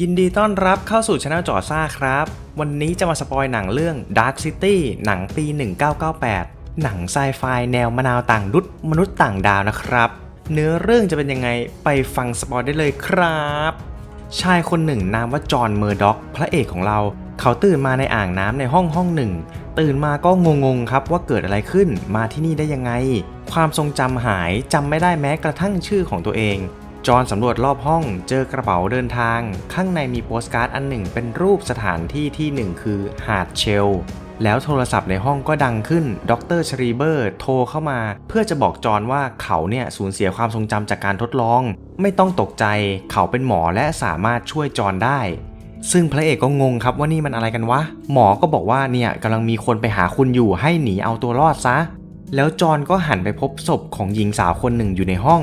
ยินดีต้อนรับเข้าสู่ช anel จอซ่าครับ วันนี้จะมาสปอยหนังเรื่อง Dark City หนังปี 1998 หนังไซไฟแนวมะนาวต่างดุดมนุษย์ต่างดาวนะครับ เนื้อเรื่องจะเป็นยังไงไปฟังสปอยได้เลยครับ ชายคนหนึ่งนามว่าจอห์นเมอร์ด็อก พระเอกของเรา เขาตื่นมาในอ่างน้ำในห้องห้องหนึ่ง ตื่นมาก็งงๆครับว่าเกิดอะไรขึ้นมาที่นี่ได้ยังไง ความทรงจำหายจำไม่ได้แม้กระทั่งชื่อของตัวเอง จอนสำรวจรอบห้องเจอกระเป๋าเดินทาง ข้างในมีโปสการ์ดอันหนึ่งเป็นรูปสถานที่ที่หนึ่งคือหาดเชล แล้วโทรศัพท์ในห้องก็ดังขึ้นดรชรีเบอร์โทรเข้ามา เพื่อจะบอกจอนว่าเขาเนี่ยสูญเสียความทรงจำจากการทดลอง ไม่ต้องตกใจ เขาเป็นหมอและสามารถช่วยจอนได้ ซึ่งพระเอกก็งงครับว่านี่มันอะไรกันวะ หมอก็บอกว่าเนี่ยกำลังมีคนไปหาคุณอยู่ให้หนีเอาตัวรอดซะ แล้วจอนก็หันไปพบศพของหญิงสาวคนหนึ่งอยู่ในห้อง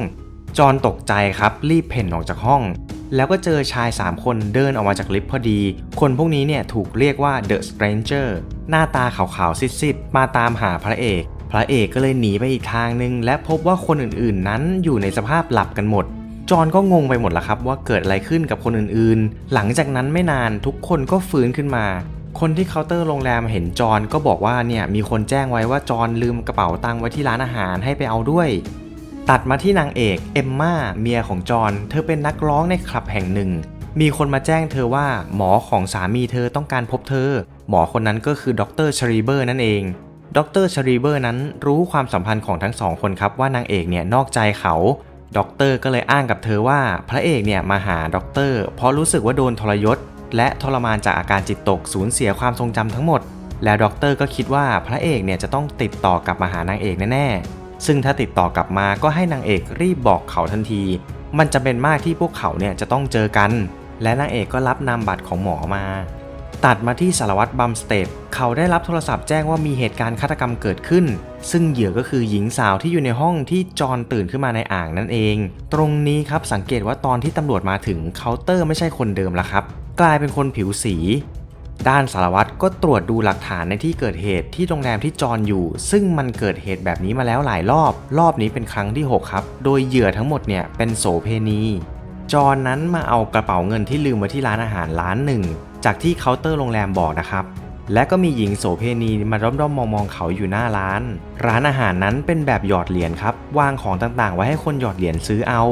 จอนตกใจครับรีบเพ่นออกจากห้อง แล้วก็เจอชาย 3 คนเดินออกมาจากลิฟต์พอดี คนพวกนี้เนี่ยถูกเรียกว่า The Stranger หน้าตาขาวๆซิดๆมาตามหาพระเอก พระเอกก็เลยหนีไปอีกทางนึง และพบว่าคนอื่นๆ นั้นอยู่ในสภาพหลับกันหมดจอนก็งงไปหมดและครับว่าเกิดอะไรขึ้นกับคนอื่นๆ หลังจากนั้นไม่นานทุกคนก็ฟื้นขึ้นมา คนที่เคาน์เตอร์โรงแรมเห็นจอนก็บอกว่าเนี่ยมีคนแจ้งไว้ว่าจอนลืมกระเป๋าตังค์ไว้ที่ร้านอาหารให้ไปเอาด้วย ตัดมาที่นางเอกเอมมาเมียของจอห์นเธอเป็นนักร้องในคลับแห่งหนึ่ง มีคนมาแจ้งเธอว่าหมอของสามีเธอต้องการพบเธอ หมอคนนั้นก็คือดรชรีเบอร์นั่นเองดรชรีเบอร์นั้นรู้ความสัมพันธ์ของทั้งสองคนครับว่านางเอกเนี่ยนอกใจเขาด็อกเตอร์ก็เลยอ้างกับเธอว่าพระเอกเนี่ยมาหาด็อกเตอร์เพราะรู้สึกว่าโดนทรยศ และทรมานจากอาการจิตตกสูญเสียความทรงจำทั้งหมด แล้วด็อกเตอร์ก็คิดว่าพระเอกเนี่ยจะต้องติดต่อกลับมาหานางเอกแน่ๆ ซึ่งถ้าติดต่อกลับมาก็ให้นางเอกรีบบอกเขาทันที มันจะเป็นมากที่พวกเขาเนี่ยจะต้องเจอกัน และนางเอกก็รับนามบัตรของหมอมา ตัดมาที่สารวัตรบัมสเตดเขาได้รับโทรศัพท์แจ้งว่ามีเหตุการณ์ฆาตกรรมเกิดขึ้น ซึ่งเหยื่อก็คือหญิงสาวที่อยู่ในห้องที่จอนตื่นขึ้นมาในอ่างนั่นเอง ตรงนี้ครับสังเกตว่าตอนที่ตำรวจมาถึงเคาน์เตอร์ไม่ใช่คนเดิมละครับ กลายเป็นคนผิวสี ด้านสารวัตรก็ตรวจดูหลักฐานในที่เกิดเหตุที่โรงแรมที่จอนอยู่ ซึ่งมันเกิดเหตุแบบนี้มาแล้วหลายรอบ รอบนี้เป็นครั้งที่ 6 ครับ โดยเหยื่อทั้งหมดเนี่ยเป็นโสเพณี จอนนั้นมาเอากระเป๋าเงินที่ลืมไว้ที่ร้านอาหารร้านหนึ่ง จากที่เคาน์เตอร์โรงแรมบอกนะครับและก็มีหญิงโสเพณีมาด้อมๆมองๆเขาอยู่หน้าร้าน ร้านอาหารนั้นเป็นแบบหยอดเหรียญครับ วางของต่างๆ ไว้ให้คนหยอดเหรียญซื้อเอา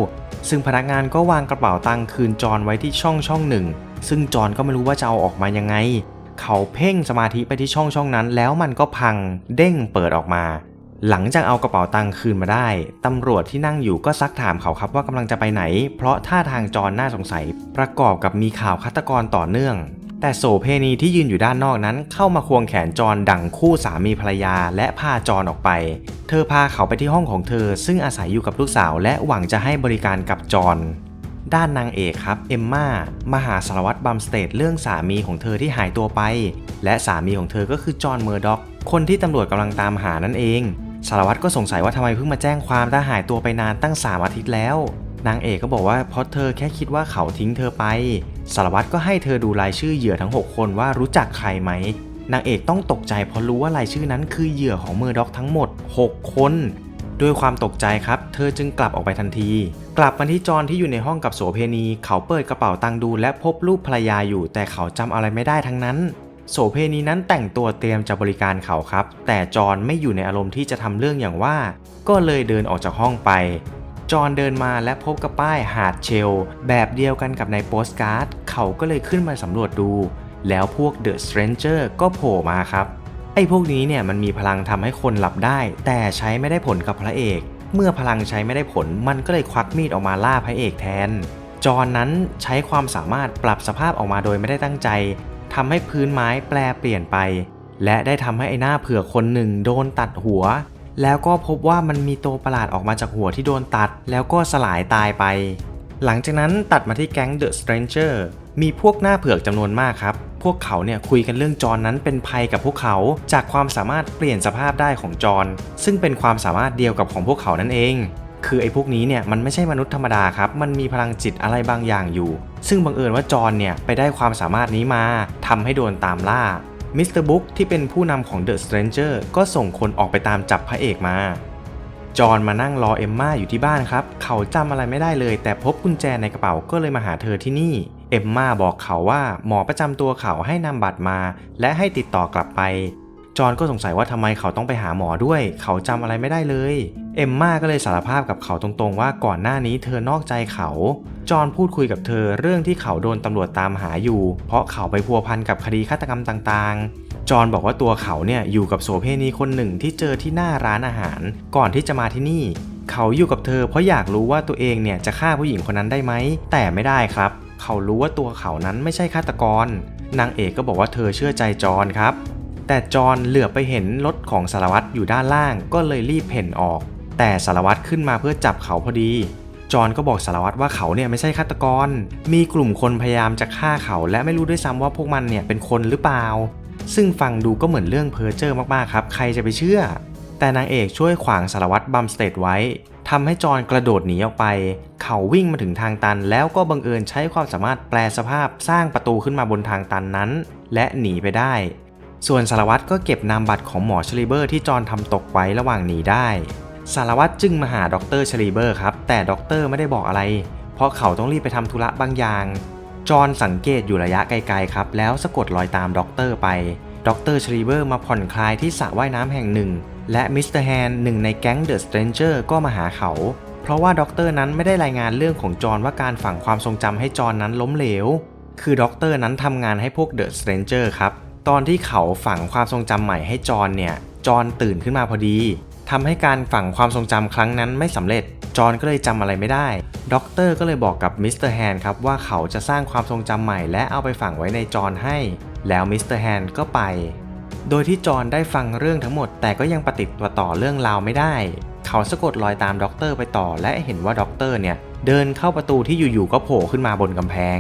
ซึ่งพนักงานก็วางกระเป๋าตังค์คืนจอนไว้ที่ช่องช่องหนึ่ง ซึ่งจอนก็ไม่รู้ว่าจะเอาออกมายังไง เขาเพ่งสมาธิไปที่ช่องช่องนั้น แล้วมันก็พังเด้งเปิดออกมา หลังจากเอากระเป๋าตังค์คืนมาได้ ตำรวจที่นั่งอยู่ก็ซักถามเขาครับว่ากำลังจะไปไหน เพราะท่าทางจรน่าสงสัย ประกอบกับมีข่าวฆาตกรต่อเนื่องแต่โสเพณีที่ยืนอยู่ด้านนอกนั้นเข้ามาควงแขนจรดั่งคู่สามีภรรยาและพาจรออกไป เธอพาเขาไปที่ห้องของเธอซึ่งอาศัยอยู่กับลูกสาวและหวังจะให้บริการกับจร ด้านนางเอกครับ เอมมามาหาสารวัตรบัมสเตดเรื่องสามีของเธอที่หายตัวไป และสามีของเธอก็คือจอห์นเมอร์ด็อก คนที่ตำรวจกำลังตามหานั่นเอง สารวัตรก็สงสัยว่าทำไมเพิ่งมาแจ้งความถ้าหายตัวไปนานตั้ง 3 อาทิตย์แล้ว นางเอกก็บอกว่าเพราะเธอแค่คิดว่าเขาทิ้งเธอไป สารวัตรก็ให้เธอดูรายชื่อเหยื่อทั้ง 6 คนว่ารู้จักใครไหมนางเอกต้องตกใจเพราะรู้ว่ารายชื่อนั้นคือเหยื่อของเมอร์ด็อกทั้งหมด 6 คน ด้วยความตกใจครับ เธอจึงกลับออกไปทันที กลับมาที่จอนที่อยู่ในห้องกับโสเพณี เขาเปิดกระเป๋าตังค์ดูและพบรูปภรรยาอยู่ แต่เขาจำอะไรไม่ได้ทั้งนั้น โสเพณีนั้นแต่งตัวเตรียมจะบริการเขาครับ แต่จอนไม่อยู่ในอารมณ์ที่จะทำเรื่องอย่างว่า ก็เลยเดินออกจากห้องไป จอนเดินมาและพบกับป้ายหาดเชล แบบเดียวกันกับในโปสการ์ด เขาก็เลยขึ้นมาสำรวจดู แล้วพวกเดอะสเตรนเจอร์ก็โผล่มาครับ ไอ้พวกนี้เนี่ยมันมีพลังทำให้คนหลับได้ แต่ใช้ไม่ได้ผลกับพระเอก เมื่อพลังใช้ไม่ได้ผลมันก็เลยควักมีดออกมาล่าพระเอกแทน จอนนั้นใช้ความสามารถปรับสภาพออกมาโดยไม่ได้ตั้งใจทำให้พื้นไม้แปลเปลี่ยนไป และได้ทำให้ไอ้หน้าเผือกคนหนึ่งโดนตัดหัว แล้วก็พบว่ามันมีตัวประหลาดออกมาจากหัวที่โดนตัด แล้วก็สลายตายไป หลังจากนั้นตัดมาที่แก๊ง The Stranger มีพวกหน้าเผือกจำนวนมากครับ พวกเขาเนี่ยคุยกันเรื่องจอนนั้นเป็นภัยกับพวกเขา จากความสามารถเปลี่ยนสภาพได้ของจอนซึ่งเป็นความสามารถเดียวกับของพวกเขานั่นเอง คือไอ้พวกนี้เนี่ยมันไม่ใช่มนุษย์ธรรมดาครับ มันมีพลังจิตอะไรบางอย่างอยู่ ซึ่งบังเอิญว่าจอนเนี่ยไปได้ความสามารถนี้มาทำให้โดนตามล่ามิสเตอร์บุ๊กที่เป็นผู้นำของ The Stranger ก็ส่งคนออกไปตามจับพระเอกมา จอห์นมานั่งรอเอมม่าอยู่ที่บ้านครับ เขาจำอะไรไม่ได้เลย แต่พบกุญแจในกระเป๋าก็เลยมาหาเธอที่นี่ เเอมมาบอกเขาว่าหมอประจำตัวเขาให้นำบัตรมา และให้ติดต่อกลับไป จอห์นก็สงสัยว่าทำไมเขาต้องไปหาหมอด้วย เขาจำอะไรไม่ได้เลย เอมมาก็เลยสารภาพกับเขาตรงๆ ว่าก่อนหน้านี้เธอนอกใจเขา จอห์นพูดคุยกับเธอเรื่องที่เขาโดนตำรวจตามหาอยู่ เพราะเขาไปพัวพันกับคดีฆาตกรรมต่างๆ จอห์นบอกว่าตัวเขาเนี่ยอยู่กับโสเพณีคนหนึ่งที่เจอที่หน้าร้านอาหาร ก่อนที่จะมาที่นี่ เขาอยู่กับเธอเพราะอยากรู้ว่าตัวเองเนี่ยจะฆ่าผู้หญิงคนนั้นได้ไหมแต่ไม่ได้ครับ เขารู้ว่าตัวเขานั้นไม่ใช่ฆาตกร นางเอกก็บอกว่าเธอเชื่อใจจอนครับ แต่จอนเหลือบไปเห็นรถของสารวัตรอยู่ด้านล่าง ก็เลยรีบเพ่นออก แต่สารวัตรขึ้นมาเพื่อจับเขาพอดีจอนก็บอกสารวัตรว่าเขาเนี่ยไม่ใช่ฆาตกร มีกลุ่มคนพยายามจะฆ่าเขา และไม่รู้ด้วยซ้ำว่าพวกมันเนี่ยเป็นคนหรือเปล่า ซึ่งฟังดูก็เหมือนเรื่องเพ้อเจ้อมากๆครับ ใครจะไปเชื่อ แต่นางเอกช่วยขวางสารวัตรบัมสเตดไว้ ทำให้จอห์นกระโดดหนีออกไป เขาวิ่งมาถึงทางตัน แล้วก็บังเอิญใช้ความสามารถแปลสภาพสร้างประตูขึ้นมาบนทางตันนั้น และหนีไปได้ ส่วนสารวัตรก็เก็บนามบัตรของหมอชลีเบอร์ที่จอห์นทำตกไว้ระหว่างหนีได้ สารวัตรจึงมาหาดรชลีเบอร์ครับ แต่ดรไม่ได้บอกอะไร เพราะเขาต้องรีบไปทำธุระบางอย่าง จอห์นสังเกตอยู่ระยะไกลๆครับ แล้วสะกดรอยตามด็อกเตอร์ไป ดรชลีเบอร์มาผ่อนคลายที่สระว่ายน้ำแห่งหนึ่ง และมิสเตอร์แฮนหนึ่งในแก๊งเดอะสเตรนเจอร์ก็มาหาเขา เพราะว่าด็อกเตอร์นั้นไม่ได้รายงานเรื่องของจอห์นว่าการฝังความทรงจำให้จอห์นนั้นล้มเหลว คือด็อกเตอร์นั้นทำงานให้พวกเดอะสเตรนเจอร์ครับ ตอนที่เขาฝังความทรงจำใหม่ให้จอห์นเนี่ยจอห์นตื่นขึ้นมาพอดีทำให้การฝังความทรงจำครั้งนั้นไม่สำเร็จจอห์นก็เลยจำอะไรไม่ได้ด็อกเตอร์ก็เลยบอกกับมิสเตอร์แฮนครับว่าเขาจะสร้างความทรงจำใหม่และเอาไปฝังไว้ในจอห์นให้ แล้วมิสเตอร์แฮนก็ไป โดยที่จอห์นได้ฟังเรื่องทั้งหมด แต่ก็ยังปฏิติดตัวต่อเรื่องราวไม่ได้ เขาสะกดรอยตามด็อกเตอร์ไปต่อ และเห็นว่าด็อกเตอร์เนี่ยเดินเข้าประตูที่อยู่ๆก็โผล่ขึ้นมาบนกำแพง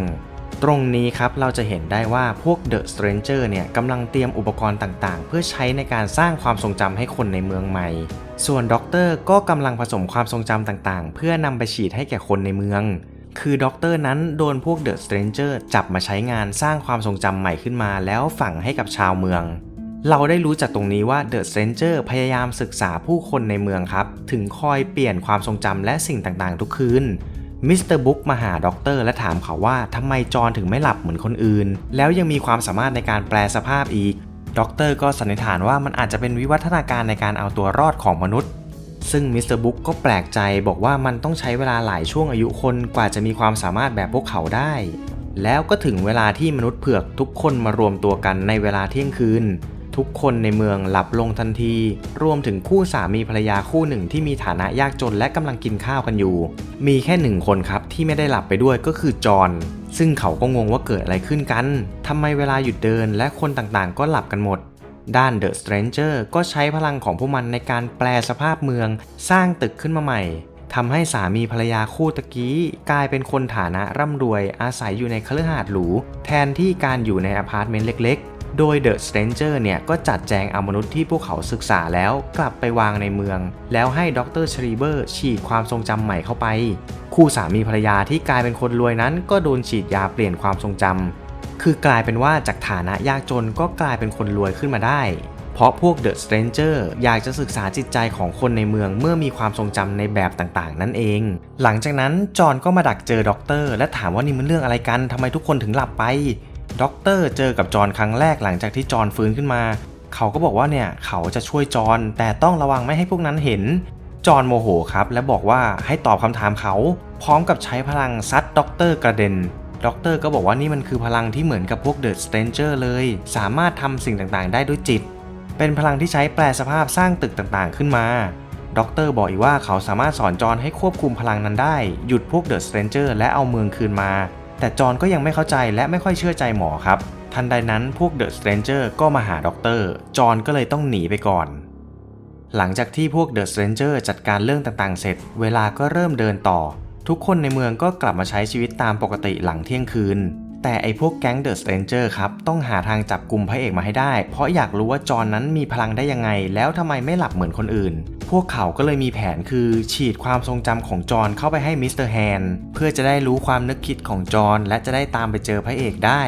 ตรงนี้ครับเราจะเห็นได้ว่าพวก The Stranger เนี่ยกำลังเตรียมอุปกรณ์ต่างๆ เพื่อใช้ในการสร้างความทรงจำให้คนในเมืองใหม่ ส่วนด็อกเตอร์ก็กำลังผสมความทรงจำต่างๆ เพื่อนำไปฉีดให้แก่คนในเมือง คือด็อกเตอร์นั้นโดนพวก The Stranger จับมาใช้งานสร้างความทรงจำใหม่ขึ้นมา แล้วฝังให้กับชาวเมือง เราได้รู้จากตรงนี้ว่า The Stranger พยายามศึกษาผู้คนในเมืองครับ ถึงคอยเปลี่ยนความทรงจำและสิ่งต่างๆ ทุกคืนมิสเตอร์บุ๊กมาหาด็อกเตอร์และถามเขาว่าทำไมจอห์นถึงไม่หลับเหมือนคนอื่น แล้วยังมีความสามารถในการแปลสภาพอีกด็อกเตอร์ก็สันนิษฐานว่ามันอาจจะเป็นวิวัฒนาการในการเอาตัวรอดของมนุษย์ ซึ่งมิสเตอร์บุ๊กก็แปลกใจบอกว่ามันต้องใช้เวลาหลายช่วงอายุคนกว่าจะมีความสามารถแบบพวกเขาได้ แล้วก็ถึงเวลาที่มนุษย์เผือกทุกคนมารวมตัวกันในเวลาเที่ยงคืน ทุกคนในเมืองหลับลงทันที รวมถึงคู่สามีภรรยาคู่หนึ่งที่มีฐานะยากจนและกำลังกินข้าวกันอยู่ มีแค่หนึ่งคนครับที่ไม่ได้หลับไปด้วยก็คือจอห์นซึ่งเขาก็งงว่าเกิดอะไรขึ้นกันทำไมเวลาหยุดเดินและคนต่างๆ ก็หลับกันหมดด้านเดอะสเตรนเจอร์ก็ใช้พลังของพวกมันในการแปลสภาพเมือง สร้างตึกขึ้นมาใหม่ทำให้สามีภรรยาคู่ตะกี้กลายเป็นคนฐานะร่ำรวยอาศัยอยู่ในคฤหาสน์หรู แทนที่การอยู่ในอพาร์ตเมนต์เล็กๆ โดยเดอะสเตรนเจอร์เนี่ยก็จัดแจงเอามนุษย์ที่พวกเขาศึกษาแล้วกลับไปวางในเมือง แล้วให้ดรชรีเบอร์ฉีดความทรงจำใหม่เข้าไป คู่สามีภรรยาที่กลายเป็นคนรวยนั้นก็โดนฉีดยาเปลี่ยนความทรงจำคือกลายเป็นว่าจากฐานะยากจนก็กลายเป็นคนรวยขึ้นมาได้เพราะพวกเดอะสเตรนเจอร์อยากจะศึกษาจิตใจของคนในเมืองเมื่อมีความทรงจำในแบบต่างๆ นั่นเอง หลังจากนั้นจอห์นก็มาดักเจอด็อกเตอร์และถามว่านี่มันเรื่องอะไรกันทำไมทุกคนถึงหลับไป ด็อกเตอร์เจอกับจอห์นครั้งแรกหลังจากที่จอห์นฟื้นขึ้นมา เขาก็บอกว่าเนี่ยเขาจะช่วยจอห์นแต่ต้องระวังไม่ให้พวกนั้นเห็น จอห์นโมโหครับ และบอกว่าให้ตอบคำถามเขา พร้อมกับใช้พลังซัดด็อกเตอร์กระเด็นด็อกเตอร์ก็บอกว่านี่มันคือพลังที่เหมือนกับพวกเดอะสเตนเจอร์เลย สามารถทำสิ่งต่างๆ ได้ด้วยจิต เป็นพลังที่ใช้แปลสภาพสร้างตึกต่างๆขึ้นมาด็อกเตอร์บอกอีกว่าเขาสามารถสอนจอห์นให้ควบคุมพลังนั้นได้ หยุดพวกเดอะสเตนเจอร์และเอาเมืองคืนมา แต่จอห์นก็ยังไม่เข้าใจและไม่ค่อยเชื่อใจหมอครับ ทันใดนั้นพวกเดอะสเตรนเจอร์ก็มาหาด็อกเตอร์ จอห์นก็เลยต้องหนีไปก่อน หลังจากที่พวกเดอะสเตรนเจอร์จัดการเรื่องต่างๆ เสร็จ เวลาก็เริ่มเดินต่อ ทุกคนในเมืองก็กลับมาใช้ชีวิตตามปกติหลังเที่ยงคืน แต่ไอพวกแก๊งเดอะสเตรนเจอร์ครับ ต้องหาทางจับกลุ่มพระเอกมาให้ได้ เพราะอยากรู้ว่าจอห์นนั้นมีพลังได้ยังไง แล้วทำไมไม่หลับเหมือนคนอื่น พวกเขาก็เลยมีแผนคือฉีดความทรงจำของจอห์นเข้าไปให้มิสเตอร์แฮนเพื่อจะได้รู้ความนึกคิดของจอห์นและจะได้ตามไปเจอพระเอกได้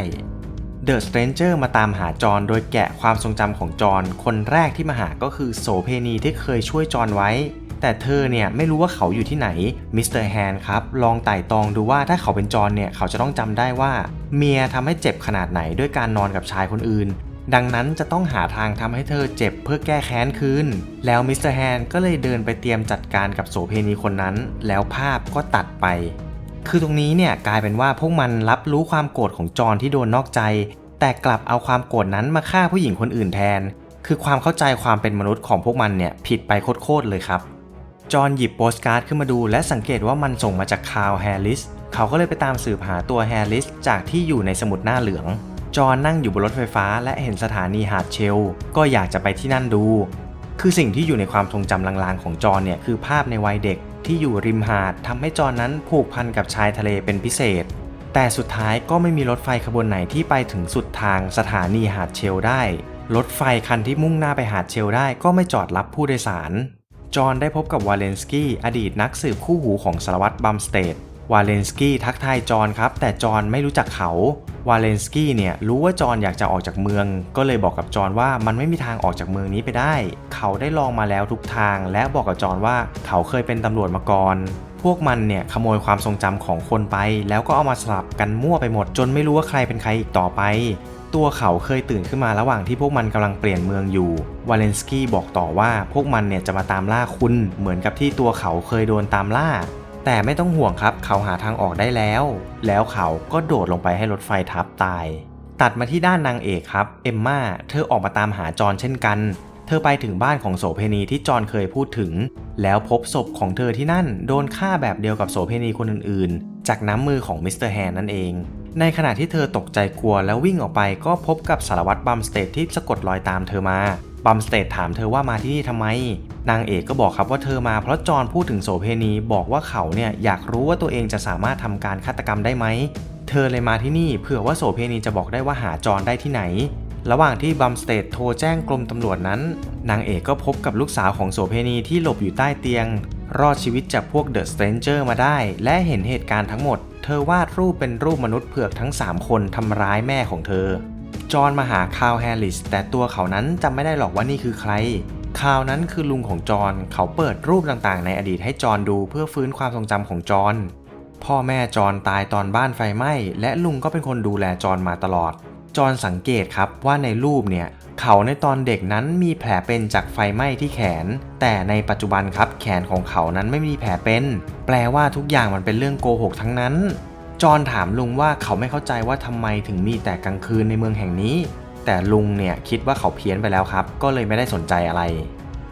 เดอะสเตรนเจอร์มาตามหาจอห์นโดยแกะความทรงจำของจอห์นคนแรกที่มาหาก็คือโสเพณีที่เคยช่วยจอห์นไว้ แต่เธอเนี่ยไม่รู้ว่าเขาอยู่ที่ไหนมิสเตอร์แฮนครับลองไต่ตองดูว่าถ้าเขาเป็นจอนเนี่ยเขาจะต้องจำได้ว่า เมียทำให้เจ็บขนาดไหนด้วยการนอนกับชายคนอื่น ดังนั้นจะต้องหาทางทำให้เธอเจ็บเพื่อแก้แค้นคืนแล้วมิสเตอร์แฮนก็เลยเดินไปเตรียมจัดการกับโสเพณีคนนั้น แล้วภาพก็ตัดไปคือตรงนี้เนี่ยกลายเป็นว่าพวกมันรับรู้ความโกรธของจอนที่โดนนอกใจ แต่กลับเอาความโกรธนั้นมาฆ่าผู้หญิงคนอื่นแทน คือความเข้าใจความเป็นมนุษย์ของพวกมันเนี่ยผิดไปโคตรๆเลยครับ จอห์นหยิบโปสการ์ดขึ้นมาดู และสังเกตว่ามันส่งมาจากคาร์ลแฮร์ริส เขาก็เลยไปตามสืบหาตัวแฮร์ริสจากที่อยู่ในสมุดหน้าเหลือง จอห์นนั่งอยู่บนรถไฟฟ้าและเห็นสถานีหาดเชล ก็อยากจะไปที่นั่นดู คือสิ่งที่อยู่ในความทรงจำลางๆของจอห์นเนี่ยคือภาพในวัยเด็กที่อยู่ริมหาดทำให้จอห์นนั้นผูกพันกับชายทะเลเป็นพิเศษ แต่สุดท้ายก็ไม่มีรถไฟขบวนไหนที่ไปถึงสุดทางสถานีหาดเชลได้ รถไฟคันที่มุ่งหน้าไปหาดเชลได้ก็ไม่จอดรับผู้โดยสาร จอห์นได้พบกับวาเลนสกี้อดีตนักสืบคู่หูของสารวัตรบัมสเตดวาเลนสกี้ทักทายจอห์นครับ แต่จอห์นไม่รู้จักเขา วาเลนสกี้เนี่ยรู้ว่าจอห์นอยากจะออกจากเมือง ก็เลยบอกกับจอห์นว่ามันไม่มีทางออกจากเมืองนี้ไปได้ เขาได้ลองมาแล้วทุกทาง และบอกกับจอห์นว่าเขาเคยเป็นตำรวจมาก่อน พวกมันเนี่ยขโมยความทรงจำของคนไป แล้วก็เอามาสลับกันมั่วไปหมดจนไม่รู้ว่าใครเป็นใครอีกต่อไป ตัวเขาเคยตื่นขึ้นมาระหว่างที่พวกมันกำลังเปลี่ยนเมืองอยู่ วาเลนสกี้บอกต่อว่าพวกมันเนี่ยจะมาตามล่าคุณเหมือนกับที่ตัวเขาเคยโดนตามล่า แต่ไม่ต้องห่วงครับเขาหาทางออกได้แล้ว แล้วเขาก็โดดลงไปให้รถไฟทับตาย ตัดมาที่ด้านนางเอกครับ เอมมาเธอออกมาตามหาจอห์นเช่นกัน เธอไปถึงบ้านของโสเพณีที่จอห์นเคยพูดถึง แล้วพบศพของเธอที่นั่นโดนฆ่าแบบเดียวกับโสเพณีคนอื่นๆ จากน้ำมือของมิสเตอร์แฮนนั่นเอง ในขณะที่เธอตกใจกลัวแล้ววิ่งออกไปก็พบกับสารวัตรบัมสเตดที่สะกดรอยตามเธอมาบัมสเตดถามเธอว่ามาที่นี่ทำไม นางเอกก็บอกครับว่าเธอมาเพราะจอนพูดถึงโสเพณีบอกว่าเขาเนี่ยอยากรู้ว่าตัวเองจะสามารถทำการฆาตกรรมได้ไหม เธอเลยมาที่นี่เผื่อว่าโสเพณีจะบอกได้ว่าหาจอนได้ที่ไหน ระหว่างที่บัมสเตดโทรแจ้งกรมตำรวจนั้น นางเอกก็พบกับลูกสาวของโสเพณีที่หลบอยู่ใต้เตียง รอดชีวิตจากพวกเดอะสเตรนเจอร์มาได้ และเห็นเหตุการณ์ทั้งหมด เธอวาดรูปเป็นรูปมนุษย์เผือกทั้ง 3 คนทำร้ายแม่ของเธอ จอห์นมาหาคาวแฮร์ริส แต่ตัวเขานั้นจำไม่ได้หรอกว่านี่คือใคร คาวนั้นคือลุงของจอห์นเขาเปิดรูปต่างๆ ในอดีตให้จอห์นดูเพื่อฟื้นความทรงจำของจอห์นพ่อแม่จอห์นตายตอนบ้านไฟไหม้ และลุงก็เป็นคนดูแลจอห์นมาตลอด จอห์นสังเกตครับว่าในรูปเนี่ย เขาในตอนเด็กนั้นมีแผลเป็นจากไฟไหม้ที่แขน แต่ในปัจจุบันครับแขนของเขานั้นไม่มีแผลเป็น แปลว่าทุกอย่างมันเป็นเรื่องโกหกทั้งนั้น จอห์นถามลุงว่าเขาไม่เข้าใจว่าทำไมถึงมีแต่กลางคืนในเมืองแห่งนี้ แต่ลุงเนี่ยคิดว่าเขาเพี้ยนไปแล้วครับ ก็เลยไม่ได้สนใจอะไร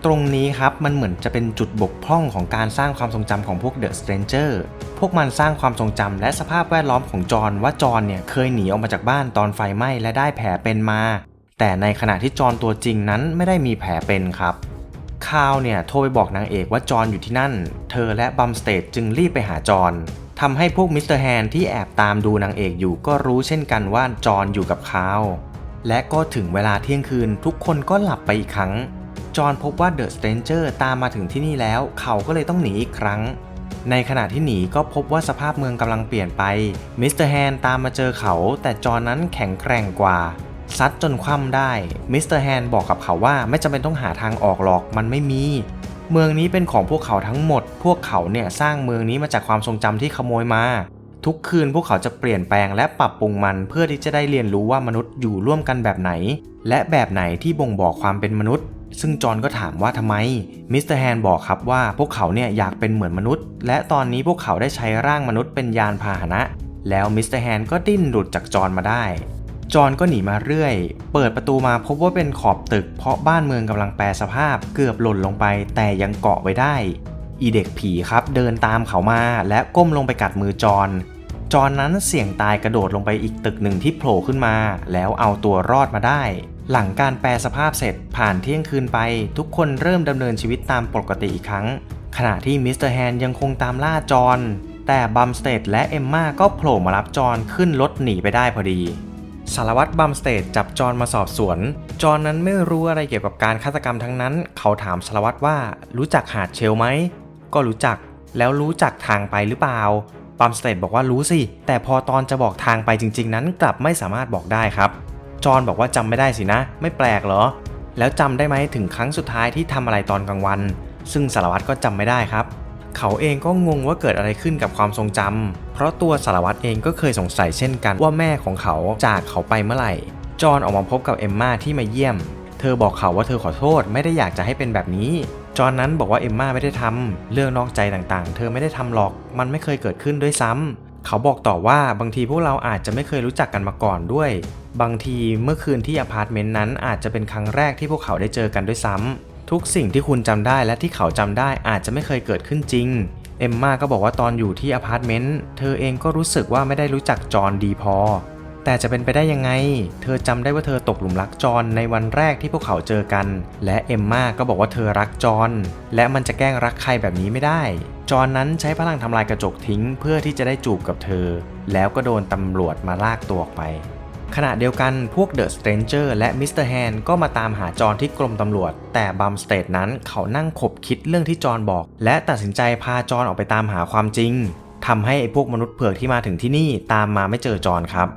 ตรงนี้ครับมันเหมือนจะเป็นจุดบกพร่องของการสร้างความทรงจำของพวกเดอะสเตรนเจอร์พวกมันสร้างความทรงจำและสภาพแวดล้อมของจอห์นว่าจอห์นเนี่ยเคยหนีออกมาจากบ้านตอนไฟไหม้และได้แผลเป็นมา แต่ในขณะที่จอห์นตัวจริงนั้นไม่ได้มีแผลเป็นครับคาวเนี่ยโทรไปบอกนางเอกว่าจอห์นอยู่ที่นั่น เธอและบัมสเตดจึงรีบไปหาจอห์นทำให้พวกมิสเตอร์แฮนที่แอบตามดูนางเอกอยู่ก็รู้เช่นกันว่าจอห์นอยู่กับคาวและก็ถึงเวลาเที่ยงคืนทุกคนก็หลับไปอีกครั้ง จอห์นพบว่าเดอะสเตนเจอร์ตามมาถึงที่นี่แล้ว เขาก็เลยต้องหนีอีกครั้ง ในขณะที่หนีก็พบว่าสภาพเมืองกำลังเปลี่ยนไปมิสเตอร์แฮนตามมาเจอเขา แต่จอห์นนั้นแข็งแกร่งกว่า ซัดจนคว่ำได้ มิสเตอร์แฮนบอกกับเขาว่าไม่จำเป็นต้องหาทางออกหรอกมันไม่มี เมืองนี้เป็นของพวกเขาทั้งหมด พวกเขาเนี่ยสร้างเมืองนี้มาจากความทรงจำที่ขโมยมา ทุกคืนพวกเขาจะเปลี่ยนแปลงและปรับปรุงมันเพื่อที่จะได้เรียนรู้ว่ามนุษย์อยู่ร่วมกันแบบไหน และแบบไหนที่บ่งบอกความเป็นมนุษย์ ซึ่งจอห์นก็ถามว่าทำไม มิสเตอร์แฮนบอกครับว่าพวกเขาเนี่ยอยากเป็นเหมือนมนุษย์ และตอนนี้พวกเขาได้ใช้ร่างมนุษย์เป็นยานพาหนะ แล้วมิสเตอร์แฮนก็ดิ้นหลุดจากจอห์นมาได้ จอนก็หนีมาเรื่อย เปิดประตูมาพบว่าเป็นขอบตึก เพราะบ้านเมืองกำลังแปรสภาพเกือบหล่นลงไปแต่ยังเกาะไว้ได้ อีเด็กผีครับเดินตามเขามาและก้มลงไปกัดมือจอนจอนนั้นเสี่ยงตายกระโดดลงไปอีกตึกหนึ่งที่โผล่ขึ้นมา แล้วเอาตัวรอดมาได้ หลังการแปลสภาพเสร็จผ่านเที่ยงคืนไป ทุกคนเริ่มดำเนินชีวิตตามปกติอีกครั้ง ขณะที่มิสเตอร์แฮนยังคงตามล่าจอนแต่บัมสเตดและเอมมาก็โผล่มารับจอนขึ้นรถหนีไปได้พอดี สารวัตรบัมสเตดจับจอนมาสอบสวน จอนนั้นไม่รู้อะไรเกี่ยวกับการฆาตกรรมทั้งนั้น เขาถามสารวัตรว่ารู้จักหาดเชลไหม ก็รู้จัก แล้วรู้จักทางไปหรือเปล่า บัมสเตดบอกว่ารู้สิ แต่พอตอนจะบอกทางไปจริง ๆ นั้นกลับไม่สามารถบอกได้ครับ จอนบอกว่าจำไม่ได้สินะ ไม่แปลกเหรอ แล้วจำได้ไหมถึงครั้งสุดท้ายที่ทำอะไรตอนกลางวัน ซึ่งสารวัตรก็จำไม่ได้ครับ เขาเองก็งงว่าเกิดอะไรขึ้นกับความทรงจำเพราะตัวสารวัตรเองก็เคยสงสัยเช่นกันว่าแม่ของเขาจากเขาไปเมื่อไหร่ จอห์นออกมาพบกับเอมมาที่มาเยี่ยม เธอบอกเขาว่าเธอขอโทษไม่ได้อยากจะให้เป็นแบบนี้ จอห์นนั้นบอกว่าเอมมาไม่ได้ทำเรื่องนอกใจต่างๆ เธอไม่ได้ทำหรอก มันไม่เคยเกิดขึ้นด้วยซ้ำเขาบอกต่อว่าบางทีพวกเราอาจจะไม่เคยรู้จักกันมาก่อนด้วย บางทีเมื่อคืนที่อพาร์ตเมนต์นั้นอาจจะเป็นครั้งแรกที่พวกเขาได้เจอกันด้วยซ้ำ ทุกสิ่งที่คุณจำได้และที่เขาจำได้อาจจะไม่เคยเกิดขึ้นจริง เอมมาก็บอกว่าตอนอยู่ที่อพาร์ตเมนต์เธอเองก็รู้สึกว่าไม่ได้รู้จักจอห์นดีพอ แต่จะเป็นไปได้ยังไง เธอจำได้ว่าเธอตกหลุมรักจอห์นในวันแรกที่พวกเขาเจอกัน และเอมมาก็บอกว่าเธอรักจอห์นและมันจะแกล้งรักใครแบบนี้ไม่ได้ จอห์นนั้นใช้พลังทำลายกระจกทิ้ง เพื่อที่จะได้จูบกับเธอ แล้วก็โดนตำรวจมาลากตัวออกไป ขณะเดียวกันพวกเดอะสเตรนเจอร์และมิสเตอร์แฮนก็มาตามหาจอห์นที่กรมตำรวจ แต่บัมสเตดนั้นเขานั่งขบคิดเรื่องที่จอห์นบอก และตัดสินใจพาจอห์นออกไปตามหาความจริงทำให้ไอ้พวกมนุษย์เผือกที่มาถึงที่นี่ตามมาไม่เจอจอห์นครับ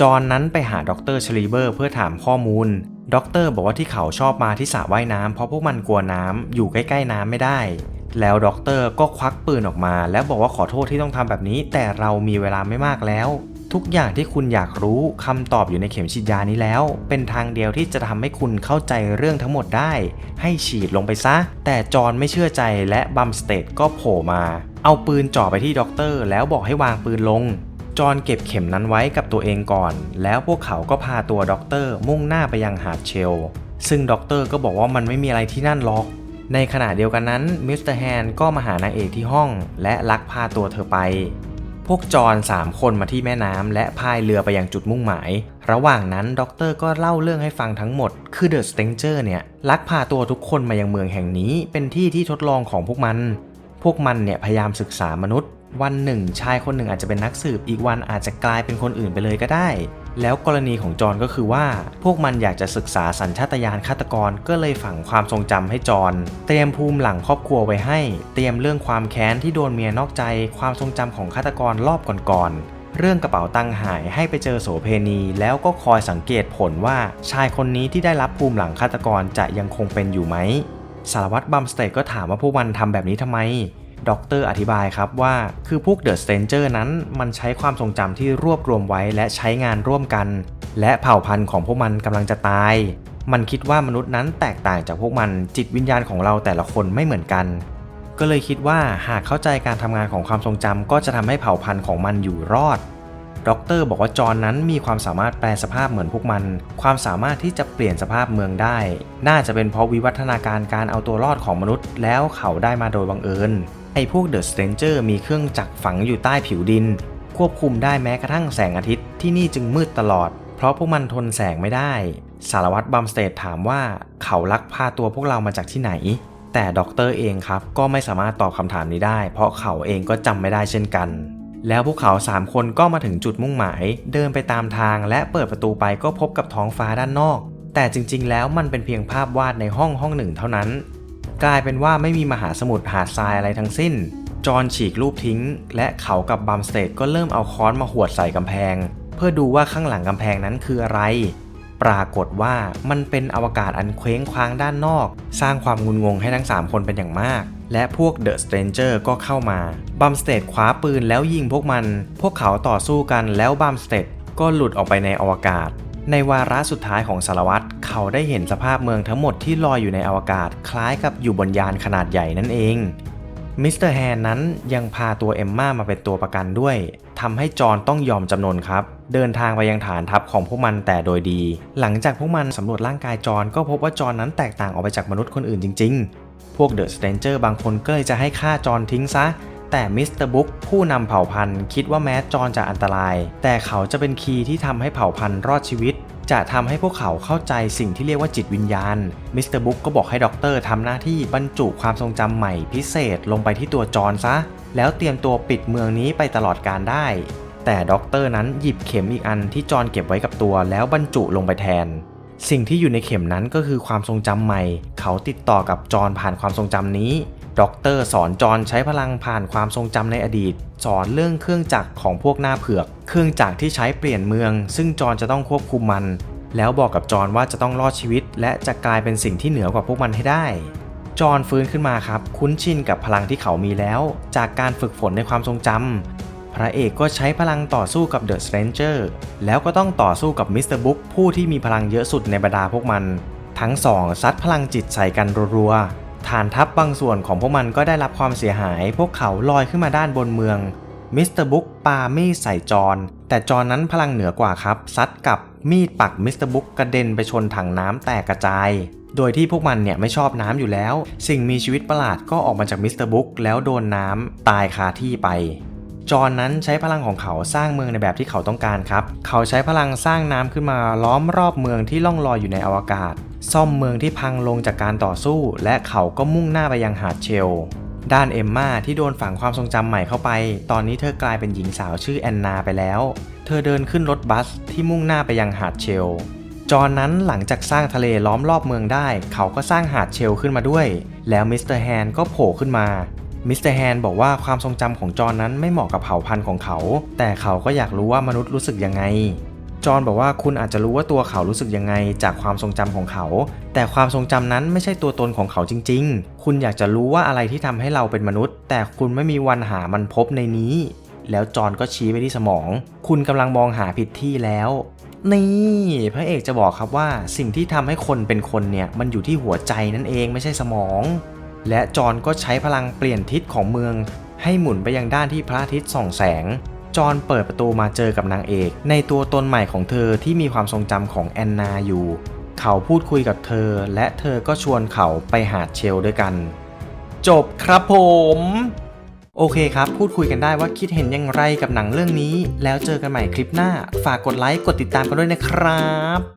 จอห์นนั้นไปหาดรชลีเบอร์เพื่อถามข้อมูลด็อกเตอร์บอกว่าที่เขาชอบมาที่สระว่ายน้ำเพราะพวกมันกลัวน้ำอยู่ใกล้ๆน้ำไม่ได้ แล้วด็อกเตอร์ก็ควักปืนออกมา แล้วบอกว่าขอโทษที่ต้องทำแบบนี้ แต่เรามีเวลาไม่มากแล้ว ทุกอย่างที่คุณอยากรู้คำตอบอยู่ในเข็มฉีดยานี้แล้ว เป็นทางเดียวที่จะทำให้คุณเข้าใจเรื่องทั้งหมดได้ ให้ฉีดลงไปซะ แต่จอห์นไม่เชื่อใจและบัมสเตดก็โผล่มา เอาปืนจ่อไปที่ด็อกเตอร์แล้วบอกให้วางปืนลง จอห์นเก็บเข็มนั้นไว้กับตัวเองก่อน แล้วพวกเขาก็พาตัวด็อกเตอร์มุ่งหน้าไปยังหาดเชล ซึ่งด็อกเตอร์ก็บอกว่ามันไม่มีอะไรที่นั่นหรอกในขณะเดียวกันนั้นมิสเตอร์แฮนก็มาหานางเอกที่ห้อง และลักพาตัวเธอไป พวกจอนสามคนมาที่แม่น้ำและพายเรือไปยังจุดมุ่งหมาย ระหว่างนั้นด็อกเตอร์ก็เล่าเรื่องให้ฟังทั้งหมด คือเดอะสเตนเจอร์เนี่ยลักพาตัวทุกคนมายังเมืองแห่งนี้ เป็นที่ที่ทดลองของพวกมัน พวกมันเนี่ยพยายามศึกษามนุษย์ วันหนึ่ง ชายคนหนึ่งอาจจะเป็นนักสืบอีกวันอาจจะกลายเป็นคนอื่นไปเลยก็ได้ แล้วกรณีของจอห์นก็คือว่า พวกมันอยากจะศึกษาสัญชาตญาณฆาตกรก็เลยฝังความทรงจำให้จอห์นเตรียมภูมิหลังครอบครัวไว้ให้ เตรียมเรื่องความแค้นที่โดนเมียนอกใจ ความทรงจำของฆาตกรรอบก่อนๆเรื่องกระเป๋าตังหายให้ไปเจอโสเพณี แล้วก็คอยสังเกตผลว่าชายคนนี้ที่ได้รับภูมิหลังฆาตกรจะยังคงเป็นอยู่ไหม สารวัตรบัมสเตดก็ถามว่าพวกมันทำแบบนี้ทำไม ด็อกเตอร์อธิบายครับว่าคือพวกเดอะสเตนเจอร์นั้นมันใช้ความทรงจำที่รวบรวมไว้และใช้งานร่วมกัน และเผ่าพันธุ์ของพวกมันกำลังจะตาย มันคิดว่ามนุษย์นั้นแตกต่างจากพวกมันจิตวิญญาณของเราแต่ละคนไม่เหมือนกัน ก็เลยคิดว่าหากเข้าใจการทำงานของความทรงจำก็จะทำให้เผ่าพันธุ์ของมันอยู่รอดด็อกเตอร์บอกว่าจอนนั้นมีความสามารถแปลสภาพเหมือนพวกมัน ความสามารถที่จะเปลี่ยนสภาพเมืองได้ น่าจะเป็นเพราะวิวัฒนาการการเอาตัวรอดของมนุษย์ แล้วเขาได้มาโดยบังเอิญ ไอ้พวกเดอะสเตนเจอร์มีเครื่องจักรฝังอยู่ใต้ผิวดิน ควบคุมได้แม้กระทั่งแสงอาทิตย์ที่นี่จึงมืดตลอด เพราะพวกมันทนแสงไม่ได้ สารวัตรบัมสเตดถามว่าเขาลักพาตัวพวกเรามาจากที่ไหน แต่ด็อกเตอร์เองครับก็ไม่สามารถตอบคำถามนี้ได้ เพราะเขาเองก็จำไม่ได้เช่นกัน แล้วพวกเขา3คนก็มาถึงจุดมุ่งหมาย เดินไปตามทางและเปิดประตูไปก็พบกับท้องฟ้าด้านนอกแต่จริงๆ แล้วมันเป็นเพียงภาพวาดในห้องห้องหนึ่งเท่านั้น กลายเป็นว่าไม่มีมหาสมุทรหาดทรายอะไรทั้งสิ้น จอห์นฉีกรูปทิ้ง และเขากับบัมสเตดก็เริ่มเอาค้อนมาหวดใส่กำแพง เพื่อดูว่าข้างหลังกำแพงนั้นคืออะไร ปรากฏว่ามันเป็นอวกาศอันเคว้งคว้างด้านนอก สร้างความงุนงงให้ทั้ง 3 คนเป็นอย่างมาก และพวกเดอะสเตนเจอร์ก็เข้ามาบัมสเตดคว้าปืนแล้วยิงพวกมัน พวกเขาต่อสู้กันแล้วบัมสเตดก็หลุดออกไปในอวกาศ ในวาระสุดท้ายของสารวัตรเขาได้เห็นสภาพเมืองทั้งหมดที่ลอยอยู่ในอวกาศคล้ายกับอยู่บนยานขนาดใหญ่นั่นเองมิสเตอร์แฮนนั้นยังพาตัวเอมม่ามาเป็นตัวประกันด้วยทำให้จอห์นต้องยอมจำนนครับ เดินทางไปยังฐานทัพของพวกมันแต่โดยดี หลังจากพวกมันสำรวจร่างกายจอห์นก็พบว่าจอห์นนั้นแตกต่างออกไปจากมนุษย์คนอื่นจริง ๆ พวกเดอะสเตนเจอร์บางคนก็เลยจะให้ฆ่าจอห์นทิ้งซะ แต่มิสเตอร์บุ๊กผู้นำเผ่าพันธุ์คิดว่าแม้จอห์นจะอันตราย แต่เขาจะเป็นคีย์ที่ทำให้เผ่าพันธุ์รอดชีวิต จะทำให้พวกเขาเข้าใจสิ่งที่เรียกว่าจิตวิญญาณ มิสเตอร์บุ๊กก็บอกให้ด็อกเตอร์ทำหน้าที่บรรจุความทรงจำใหม่พิเศษลงไปที่ตัวจอห์นซะ แล้วเตรียมตัวปิดเมืองนี้ไปตลอดการได้ แต่ด็อกเตอร์นั้นหยิบเข็มอีกอันที่จอห์นเก็บไว้กับตัวแล้วบรรจุลงไปแทนสิ่งที่อยู่ในเข็มนั้นก็คือความทรงจำใหม่ เขาติดต่อกับจอห์นผ่านความทรงจำนี้ ด็อกเตอร์สอนจอนใช้พลังผ่านความทรงจำในอดีต สอนเรื่องเครื่องจักรของพวกหน้าเผือก เครื่องจักรที่ใช้เปลี่ยนเมือง ซึ่งจอนจะต้องควบคุมมัน แล้วบอกกับจอนว่าจะต้องรอดชีวิต และจะกลายเป็นสิ่งที่เหนือกว่าพวกมันให้ได้ จอนฟื้นขึ้นมาครับ คุ้นชินกับพลังที่เขามีแล้ว จากการฝึกฝนในความทรงจำพระเอกก็ใช้พลังต่อสู้กับเดอะส t ตรนเจอร์แล้วก็ต้องต่อสู้กับมิสเตอร์บุ๊กผู้ที่มีพลังเยอะสุดในบรรดาพวกมัน ทั้งสองซัดพลังจิตใส่กันรัวๆ ฐานทัพบางส่วนของพวกมันก็ได้รับความเสียหาย พวกเขาลอยขึ้นมาด้านบนเมือง มิสเตอร์บุ๊กปามีดใส่จอนแต่จอนนั้นพลังเหนือกว่าครับ ซัดกับมีดปักมิสเตอร์บุ๊กกระเด็นไปชนถังน้ำแตกกระจาย โดยที่พวกมันเนี่ยไม่ชอบน้ำอยู่แล้ว สิ่งมีชีวิตประหลาดก็ออกมาจากมิสเตอร์บุ๊กแล้วโดนน้ำตายคาที่ไปจอนนั้นใช้พลังของเขาสร้างเมืองในแบบที่เขาต้องการครับ เขาใช้พลังสร้างน้ำขึ้นมาล้อมรอบเมืองที่ล่องลอยอยู่ในอวกาศ ซ่อมเมืองที่พังลงจากการต่อสู้ และเขาก็มุ่งหน้าไปยังหาดเชล ด้านเอมมาที่โดนฝังความทรงจำใหม่เข้าไป ตอนนี้เธอกลายเป็นหญิงสาวชื่อแอนนาไปแล้ว เธอเดินขึ้นรถบัสที่มุ่งหน้าไปยังหาดเชล จอห์นนั้นหลังจากสร้างทะเลล้อมรอบเมืองได้ เขาก็สร้างหาดเชลขึ้นมาด้วย แล้วมิสเตอร์แฮนก็โผล่ขึ้นมามิสเตอร์แฮนบอกว่าความทรงจำของจอห์นนั้นไม่เหมาะกับเผ่าพันธุ์ของเขา แต่เขาก็อยากรู้ว่ามนุษย์รู้สึกยังไง จอนบอกว่าคุณอาจจะรู้ว่าตัวเขารู้สึกยังไงจากความทรงจำของเขา แต่ความทรงจำนั้นไม่ใช่ตัวตนของเขาจริง ๆ คุณอยากจะรู้ว่าอะไรที่ทำให้เราเป็นมนุษย์ แต่คุณไม่มีวันหามันพบในนี้ แล้วจอนก็ชี้ไปที่สมอง คุณกำลังมองหาผิดที่แล้วนี่พระเอกจะบอกครับว่าสิ่งที่ทำให้คนเป็นคนเนี่ยมันอยู่ที่หัวใจนั่นเองไม่ใช่สมอง และจอนก็ใช้พลังเปลี่ยนทิศของเมือง ให้หมุนไปยังด้านที่พระอาทิตย์ส่องแสง จอห์นเปิดประตูมาเจอกับนางเอก ในตัวตนใหม่ของเธอที่มีความทรงจำของแอนนาอยู่ เขาพูดคุยกับเธอ และเธอก็ชวนเขาไปหาเชลด้วยกัน จบครับผมโอเคครับ พูดคุยกันได้ว่าคิดเห็นอย่างไรกับหนังเรื่องนี้ แล้วเจอกันใหม่คลิปหน้า ฝากกดไลค์ กดติดตามกันด้วยนะครับ